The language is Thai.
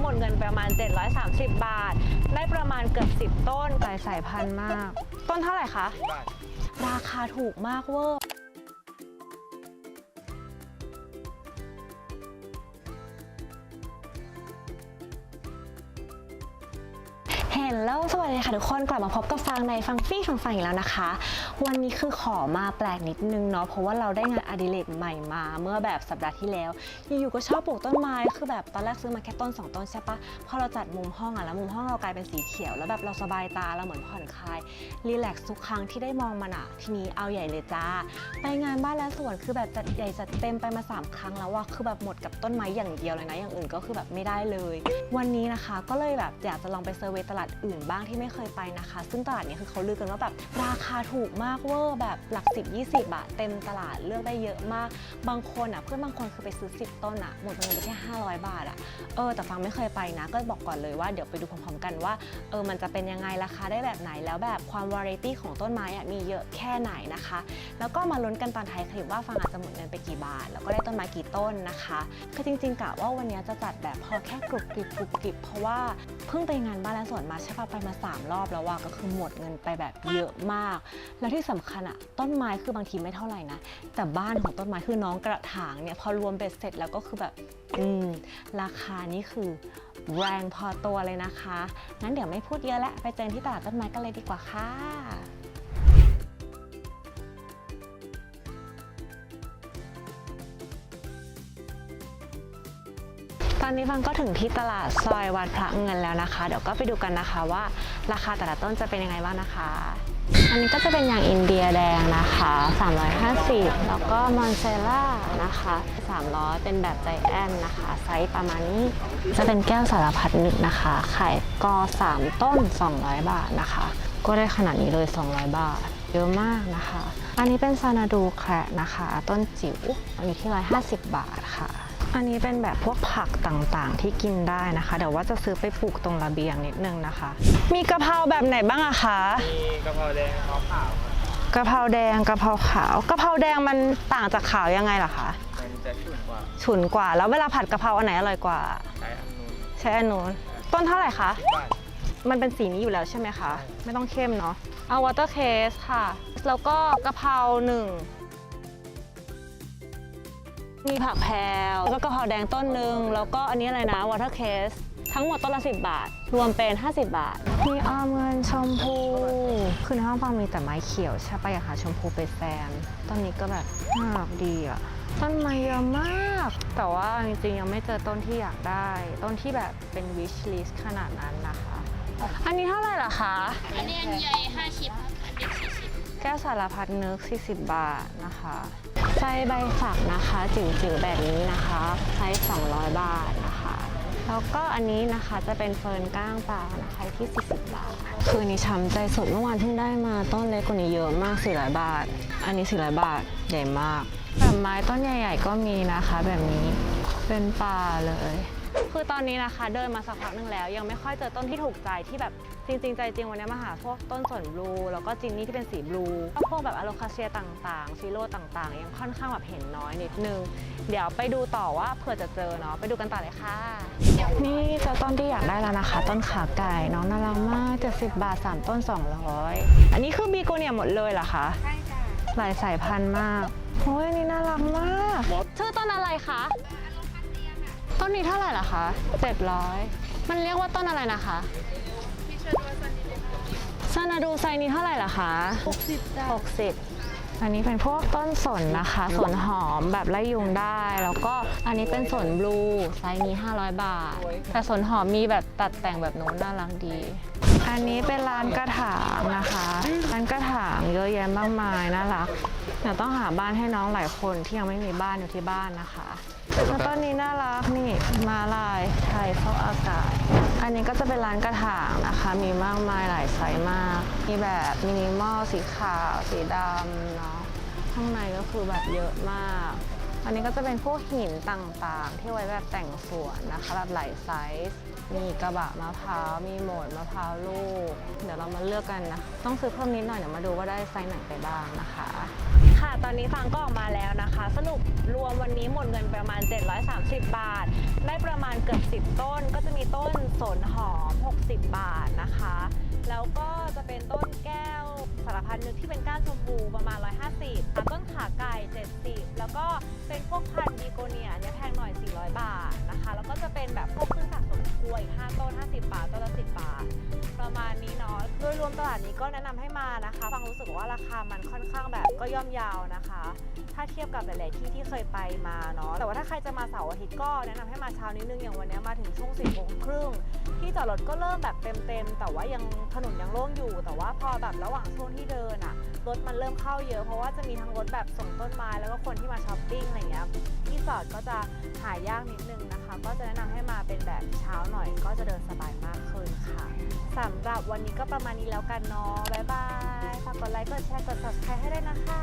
หมดเงินประมาณ 730 บาท ได้ประมาณเกือบ 10 ต้นหลายสายพันธุ์มาก ต้นเท่าไหร่คะบาทราคาถูกมากเวอร์ นแล้วสวัสดีค่ะทุกคนกลับมาพบกับฟังในฟังฟี่ฟังฟังอีกแล้วนะคะ วันนี้คือขอมาแปลกนิดนึงเนาะเพราะว่าเราได้งานอดิเรกใหม่มา เมื่อแบบสัปดาห์ที่แล้วอยู่ๆก็ชอบปลูกต้นไม้คือแบบตอนแรกซื้อมาแค่ต้นสองต้นใช่ปะพอเราจัดมุมห้องอะแล้วมุมห้องเรากลายเป็นสีเขียว แล้วแบบเราสบายตาเราเหมือนผ่อนคลายรีแลกซ์ทุกครั้งที่ได้มองมันอะทีนี้เอาใหญ่เลยจ้าไปงานบ้านและสวนคือแบบจัดใหญ่จัดเต็มไปมา 3 ครั้งแล้วว่าคือแบบหมดกับต้นไม้อย่างเดียวเลยนะอย่างอื่นก็คือแบบไม่ได้เลย วันนี้นะคะ ก็เลยแบบอยากจะลองไปเซอร์เวยตลาดอื่นบ้างที่ไม่เคยไปนะคะ ซึ่งตลาดนี้คือเขาลือกันว่าแบบราคาถูกมากเวอร์แบบหลัก 10 20บาทเต็มตลาดเลือกได้เยอะมาก บางคนอะเพื่อนบางคนคือไปซื้อ 10 ต้นอะหมดเงินไปแค่500 บาทอะเออแต่ฟังไม่เคยไปนะ ก็บอกก่อนเลยว่าเดี๋ยวไปดูพร้อมๆกันว่าเออมันจะเป็นยังไงราคาได้แบบไหนแล้วแบบความวาไรตี้ของต้นไม้อะมีเยอะแค่ไหนนะคะ แล้วก็มาลุ้นกันตอนท้ายคลิปว่าฟังอาจจะหมดเงินไปกี่บาท แล้วก็ได้ต้นไม้กี่ต้นนะคะคือจริงๆกะว่าวันนี้จะจัดแบบพอแค่กรุบกริบกรุบกริบเพราะว่าเพิ่งไปงานบ้านและสวนมาใช่ปะไปมาสามรอบแล้วว่าก็คือหมดเงินไปแบบเยอะมาก แล้วที่สำคัญอะต้นไม้คือบางทีไม่เท่าไหร่นะ แต่บ้านของต้นไม้คือน้องกระถางเนี่ยพอรวมเบ็ดเสร็จแล้วก็คือแบบอืมราคานี้คือแรงพอตัวเลยนะคะ งั้นเดี๋ยวไม่พูดเยอะแล้วไปเจอที่ตลาดต้นไม้กันเลยดีกว่าค่ะ ตอนนี้ฟังก็ถึงที่ตลาดซอยวัดพระเงินแล้วนะคะ เดี๋ยวก็ไปดูกันนะคะว่าราคาแต่ละต้นจะเป็นยังไงบ้างนะคะ อันนี้ก็จะเป็นอย่างอินเดียแดงนะคะ 350 แล้วก็มอนเซล่านะคะ300 เป็นแบบใจแอนนะคะ ไซส์ประมาณนี้จะเป็นแก้วสารพัดนึกนะคะไข่กอ 3 ต้น 200 บาทนะคะ ก็ได้ขนาดนี้เลย 200 บาท เยอะมากนะคะ อันนี้เป็นซานาดูแคระนะคะ ต้นจิ๋วอยู่ที่ 150 บาทค่ะ อันนี้เป็นแบบพวกผักต่างๆ ที่กินได้นะคะ เดี๋ยวว่าจะซื้อไปปลูกตรงระเบียงนิดนึงนะคะ มีกะเพราแบบไหนบ้างอะคะมีกะเพราแดงกะเพราขาวครับกะเพราแดงกะเพราขาวกะเพราแดงมันต่างจากขาวยังไงล่ะคะมันจะฉุนกว่าฉุนกว่า แล้วเวลาผัดกะเพราอันไหนอร่อยกว่า ใช้อันนู้นใช้อันนู้นต้นเท่าไหร่คะบาทมันเป็นสีนี้อยู่แล้วใช่ไหมคะ ไม่ต้องเข้มเนาะเอาวอเตอร์เคสค่ะ แล้วก็กะเพราหนึ่ง มีผักแพรวแล้วก็กะเพราแดงต้นหนึ่งแล้วก็อันนี้อะไรนะวอเตอร์เคส ทั้งหมดต้นละ 10 บาท รวมเป็น 50 บาท มีออมเงินชมพู คือในห้องฟังมีแต่ไม้เขียวใช่ปะอยากหาชมพูไปแซมต้นนี้ก็แบบน่ารักดีอะต้นไม้เยอะมาก แต่ว่าจริงๆยังไม่เจอต้นที่อยากได้ ต้นที่แบบเป็น wish list ขนาดนั้นนะคะ อันนี้เท่าไหร่ล่ะคะ อันนี้อันใหญ่ห้าชิปอันเล็กสี่ชิป แก้วสารพัดนึก 40 บาทนะคะไส้ใบฝักนะคะ จิ๋วๆแบบนี้นะคะไซส์200 บาทนะคะ แล้วก็อันนี้นะคะจะเป็นเฟิร์นก้างปลานะคะที่ 40 บาท คืออันนี้ช้ำใจสุดเมื่อวานเพิ่งได้มาต้นเล็กกว่านี้เยอะมาก 400 บาท อันนี้ 400 บาทใหญ่มากแบบไม้ต้นใหญ่ ๆ ก็มีนะคะแบบนี้เป็นป่าเลย คือตอนนี้นะคะ เดินมาสักพักหนึ่งแล้ว ยังไม่ค่อยเจอต้นที่ถูกใจที่แบบจริงๆใจจริงวันนี้มาหาพวกต้นสนบลูแล้วก็จินนี่ที่เป็นสีบลูแล้วพวกแบบอะโลคาเซียต่างๆฟิโลต่างๆ ยังค่อนข้างแบบเห็นน้อยนิดนึง เดี๋ยวไปดูต่อว่าเผื่อจะเจอเนาะไปดูกันต่อเลยค่ะ นี่เจอต้นที่อยากได้แล้วนะคะ ต้นขาไก่น้องน่ารักมาก70บาท 3 ต้น 200 อันนี้คือบีโกเนียหมดเลยเหรอคะใช่จ้ะหลายสายพันธุ์มากโอ้ยอันนี่น่ารักมากชื่อต้นอะไรคะ ต้นนี้เท่าไหร่ล่ะคะ700มันเรียกว่าต้นอะไรนะคะพี่ช่วยดูสันนิดนึงซานาดูไซนี้เท่าไหร่ล่ะคะ 60จ้ะ60 อันนี้เป็นพวกต้นสนนะคะสนหอมแบบไล่ยุงได้ แล้วก็อันนี้เป็นสนบลูไซส์นี้ 500 บาท แต่สนหอมมีแบบตัดแต่งแบบโน้นน่ารักดี อันนี้เป็นร้านกระถางนะคะร้านกระถางเยอะแยะมากมายน่ารักเดี๋ยวต้องหาบ้านให้น้องหลายคนที่ยังไม่มีบ้านอยู่ที่บ้านนะคะแล้วต้นนี้น่ารักนี่มาลายไทยฟอกอากาศ อันนี้ก็จะเป็นร้านกระถางนะคะ มีมากมายหลายไซส์มาก มีแบบมินิมอลสีขาว สีดำเนาะ ข้างในก็คือแบบเยอะมาก อันนี้ก็จะเป็นพวกหินต่างๆ ที่ไว้แบบแต่งสวนนะคะแบบหลายไซส์มีกระบะมะพร้าวมีโหมดมะพร้าวลูก เดี๋ยวเรามาเลือกกันนะ ต้องซื้อเพิ่มนิดหน่อยเดี๋ยวมาดูว่าได้ไซส์ไหนไปบ้างนะคะ ค่ะตอนนี้ฟังก็ออกมาแล้วนะคะ สรุปรวมวันนี้หมดเงินประมาณ 730 บาท ได้ประมาณเกือบ 10 ต้น ก็จะมีต้นสนหอม 60 บาทนะคะ แล้วก็จะเป็นต้นแก้วสารพันนึกที่เป็นก้านชมพูประมาณ 150ต้นขาไก่ 70 แล้วก็ เป็นพวกพันธุ์บีโกเนียเนี่ยแพงหน่อย 400 บาทนะคะ แล้วก็จะเป็นแบบพวกเครื่องสะสมกล้วย5ต้น50 บาทต้นละ10 บาท ประมาณนี้เนาะโดยรวมตลาดนี้ก็แนะนำให้มานะคะฟังรู้สึกว่าราคามันค่อนข้างแบบก็ย่อมยาวนะคะ ถ้าเทียบกับหลาย ๆ ที่ที่เคยไปมาเนาะแต่ว่าถ้าใครจะมาเสาร์อาทิตย์ก็แนะนำให้มาเช้านิดนึงอย่างวันนี้มาถึงช่วง10โมงครึ่ง ที่จอดรถก็เริ่มแบบเต็มๆแต่ว่ายังถนนยังโล่งอยู่ แต่ว่าพอแบบระหว่างช่วงที่เดินอะรถมันเริ่มเข้าเยอะเพราะว่าจะมีทั้งรถแบบส่งต้นไม้แล้วก็คนที่มาช้อปปิ้งอะไรเงี้ยที่จอดก็จะหายากนิดนึงนะคะ ก็จะแนะนำให้มาเป็นแบบเช้าหน่อย ก็จะเดินสบายมากขึ้นค่ะสำหรับวันนี้ก็ประมาณนี้แล้วกันเนาะบ๊ายบายฝากกดไลค์กดแชร์กด subscribe ให้ด้วยนะคะ